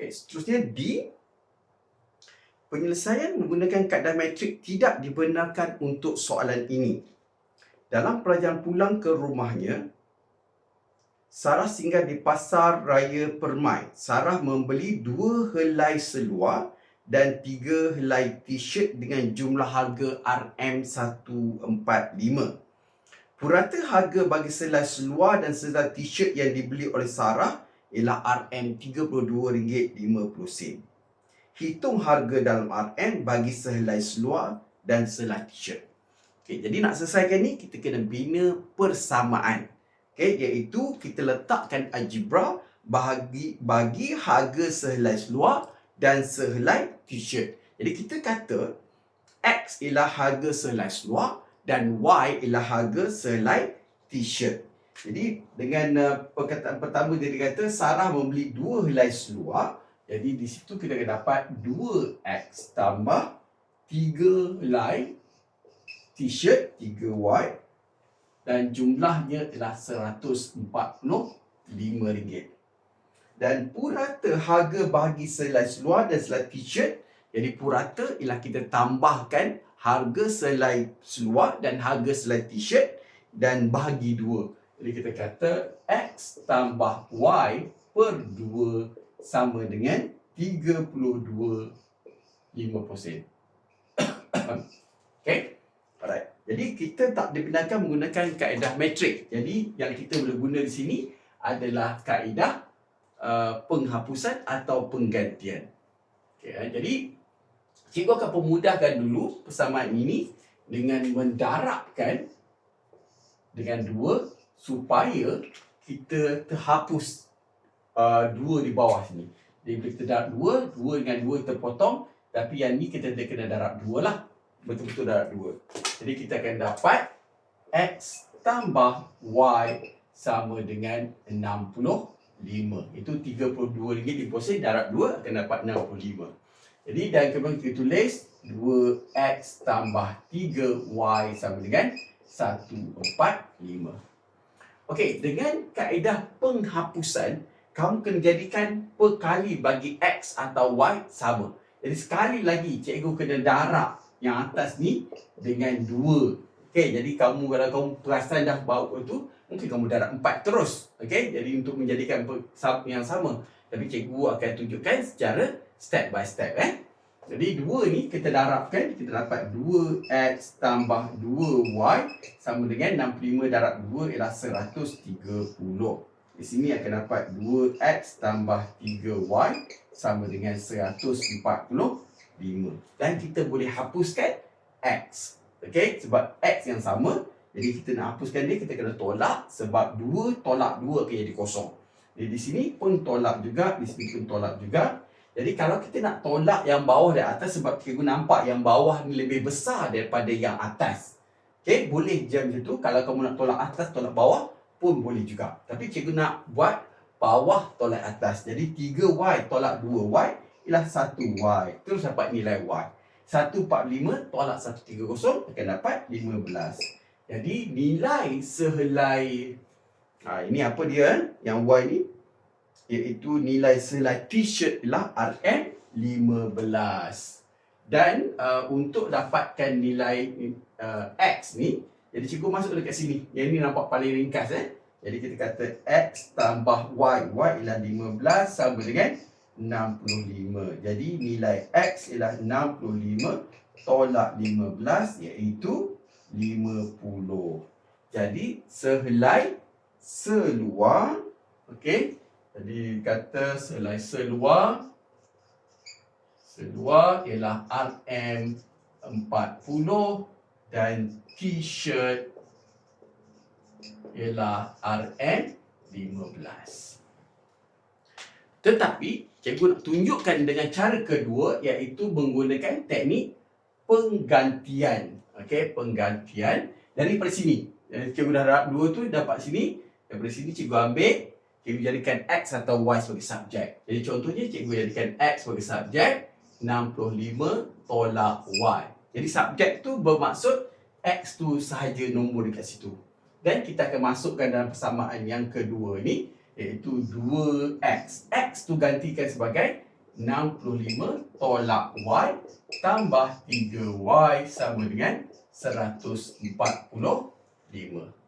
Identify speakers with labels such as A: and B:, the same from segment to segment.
A: Okay, seterusnya D. Penyelesaian menggunakan kaedah metrik tidak dibenarkan untuk soalan ini. Dalam pelajaran pulang ke rumahnya, Sarah singgah di pasar raya Permai. Sarah membeli dua helai seluar dan tiga helai t-shirt dengan jumlah harga RM145. Purata harga bagi selai seluar dan selai t-shirt yang dibeli oleh Sarah ialah RM32.50. Hitung harga dalam RM bagi sehelai seluar dan sehelai t-shirt. Okay, jadi nak selesaikan ni, kita kena bina persamaan. Okay, iaitu kita letakkan algebra bagi, bagi harga sehelai seluar dan sehelai t-shirt. Jadi kita kata X ialah harga sehelai seluar dan Y ialah harga sehelai t-shirt. Jadi dengan uh, perkataan pertama dia kata Sarah membeli dua helai seluar. Jadi di situ kita akan dapat 2X tambah 3 helai t-shirt 3Y dan jumlahnya adalah RM145. Dan purata harga bagi selai seluar dan selai t-shirt jadi purata ialah kita tambahkan harga selai seluar dan harga selai t-shirt dan bahagi dua. Jadi kita kata X tambah Y per 2 sama dengan 32 50%. okay? Alright. Jadi kita tak dibenarkan menggunakan kaedah metrik. Jadi yang kita boleh guna di sini adalah kaedah uh, penghapusan atau penggantian. Okay, uh, jadi cikgu akan pemudahkan dulu persamaan ini dengan mendarabkan dengan dua supaya kita terhapus uh, dua di bawah sini. Jadi bila kita darab dua, dua dengan dua kita potong. Tapi yang ni kita kena darab dua lah. Betul-betul darab dua. Jadi kita akan dapat X tambah Y sama dengan 65. Itu 32 ringgit di posen darab dua akan dapat 65. Jadi dan kemudian kita tulis 2X tambah 3Y sama dengan 145. Okey, dengan kaedah penghapusan, kamu kena jadikan perkali bagi X atau Y sama. Jadi sekali lagi, cikgu kena darab yang atas ni dengan dua. Okey, jadi kamu kalau kamu perasan dah bau itu, mungkin kamu darab empat terus. Okey, jadi untuk menjadikan yang sama. Tapi cikgu akan tunjukkan secara step by step. Eh? Jadi dua ni kita darabkan, kita dapat 2x tambah 2y sama dengan 65 darab 2 ialah 130. Di sini akan dapat 2x tambah 3y sama dengan 145. Dan kita boleh hapuskan x. Okey, sebab x yang sama, jadi kita nak hapuskan dia, kita kena tolak sebab 2 tolak 2 akan jadi kosong. Jadi di sini pun tolak juga, di sini pun tolak juga. Jadi kalau kita nak tolak yang bawah dan atas sebab cikgu nampak yang bawah ni lebih besar daripada yang atas. Okey, boleh je macam tu. Kalau kamu nak tolak atas, tolak bawah pun boleh juga. Tapi cikgu nak buat bawah tolak atas. Jadi 3Y tolak 2Y ialah 1Y. Terus dapat nilai Y. 145 tolak 130 akan dapat 15. Jadi nilai sehelai ha, ini apa dia? Yang Y ni iaitu nilai selai t-shirt ialah RM15. Dan uh, untuk dapatkan nilai uh, X ni, jadi cikgu masuk dekat sini. Yang ni nampak paling ringkas eh. Jadi kita kata X tambah Y. Y ialah 15 sama dengan 65. Jadi nilai X ialah 65 tolak 15 iaitu 50. Jadi sehelai seluar, okey, jadi kata selai seluar Seluar ialah RM40 Dan t-shirt ialah RM15 Tetapi cikgu nak tunjukkan dengan cara kedua Iaitu menggunakan teknik penggantian. Okey, penggantian. Daripada sini Cikgu dah harap dua tu dapat sini. Daripada sini cikgu ambil cikgu jadikan X atau Y sebagai subjek. Jadi contohnya cikgu jadikan X sebagai subjek, 65 tolak Y. Jadi subjek tu bermaksud X tu sahaja nombor dekat situ. Dan kita akan masukkan dalam persamaan yang kedua ni, iaitu 2X. X tu gantikan sebagai 65 tolak Y tambah 3Y sama dengan 145.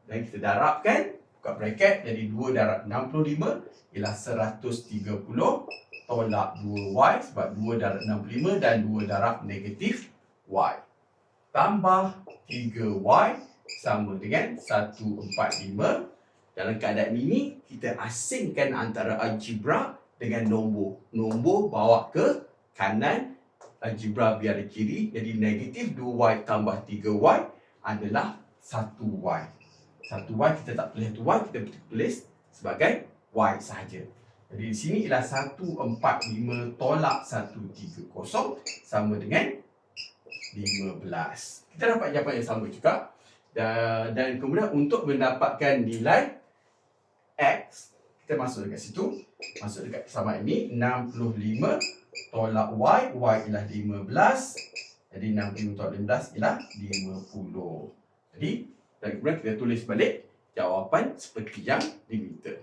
A: Dan kita darabkan, buka bracket, jadi 2 darab 65 ialah 130 tolak 2Y sebab 2 darab 65 dan 2 darab negatif Y. Tambah 3Y sama dengan 145. Dalam keadaan ini, kita asingkan antara algebra dengan nombor. Nombor bawa ke kanan, algebra biar kiri. Jadi negatif 2Y tambah 3Y adalah 1Y. 1Y kita tak tulis 1Y, kita tulis sebagai Y sahaja. Jadi di sini ialah 145 tolak 130 sama dengan 15. Kita dapat jawapan yang sama juga. Dan, dan kemudian untuk mendapatkan nilai X, kita masuk dekat situ. Masuk dekat persamaan ini, 65 tolak Y, Y ialah 15. Jadi 65 tolak 15 ialah 50. Jadi, dan kemudian kita tulis balik jawapan seperti yang diminta.